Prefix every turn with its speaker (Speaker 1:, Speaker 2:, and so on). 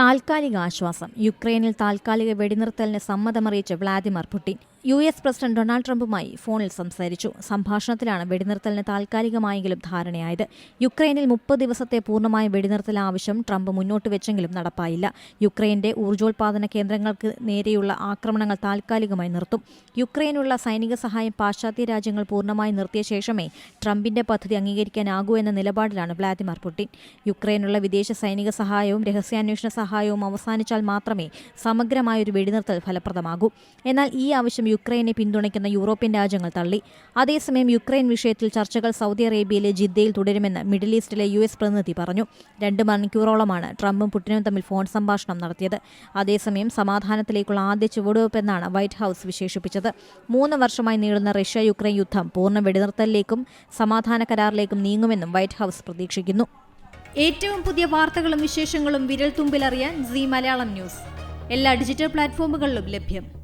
Speaker 1: താൽക്കാലിക ആശ്വാസം. യുക്രൈനിൽ താൽക്കാലിക വെടിനിർത്തലിന് സമ്മതമറിയിച്ച Vladimir Putin. U S president Donald ട്രംപുമായി ഫോണിൽ സംസാരിച്ചു. സംഭാഷണത്തിലാണ് വെടിനിർത്തലിന് താൽക്കാലികമായെങ്കിലും ധാരണയായത്. യുക്രൈനിൽ മുപ്പത് ദിവസത്തെ പൂർണമായ വെടിനിർത്തൽ ആവശ്യം ട്രംപ് മുന്നോട്ട് വെച്ചെങ്കിലും നടപ്പായില്ല. യുക്രൈന്റെ ഊർജോൽപാദന കേന്ദ്രങ്ങൾക്ക് നേരെയുള്ള ആക്രമണങ്ങൾ താൽക്കാലികമായി നിർത്തും. യുക്രൈനുള്ള സൈനിക സഹായം പാശ്ചാത്യ രാജ്യങ്ങൾ പൂർണമായി നിർത്തിയ ശേഷമേ ട്രംപിന്റെ പദ്ധതി അംഗീകരിക്കാനാകൂ എന്ന നിലപാടിലാണ് വ്ളാദിമിർ പുടിൻ. യുക്രൈനുള്ള വിദേശ സൈനിക സഹായവും രഹസ്യാന്വേഷണ സഹായവും അവസാനിച്ചാൽ മാത്രമേ സമഗ്രമായ ഒരു വെടിനിർത്തൽ ഫലപ്രദമാകൂ. എന്നാൽ ഈ ആവശ്യം യുക്രൈനെ പിന്തുണയ്ക്കുന്ന യൂറോപ്യൻ രാജ്യങ്ങൾ തള്ളി. അതേസമയം യുക്രൈൻ വിഷയത്തിൽ ചർച്ചകൾ സൗദി അറേബ്യയിലെ ജിദ്ദയിൽ തുടരുമെന്ന് മിഡിൽ ഈസ്റ്റിലെ യു എസ് പ്രതിനിധി പറഞ്ഞു. രണ്ട് മണിക്കൂറോളമാണ് ട്രംപും പുടിനും തമ്മിൽ ഫോൺ സംഭാഷണം നടത്തിയത്. അതേസമയം സമാധാനത്തിലേക്കുള്ള ആദ്യ ചുവടുവെപ്പെന്നാണ് വൈറ്റ് ഹൌസ് വിശേഷിപ്പിച്ചത്. മൂന്ന് വർഷമായി നീളുന്ന റഷ്യ യുക്രൈൻ യുദ്ധം പൂർണ വെടിനിർത്തലിലേക്കും സമാധാന കരാറിലേക്കും നീങ്ങുമെന്നും വൈറ്റ് ഹൌസ് പ്രതീക്ഷിക്കുന്നു. ഏറ്റവും പുതിയ വാർത്തകളും വിശേഷങ്ങളും വിരൽ തുമ്പിലറിയാൻ സി മലയാളം ന്യൂസ്. എല്ലാ ഡിജിറ്റൽ പ്ലാറ്റ്ഫോമുകളിലും ലഭ്യം.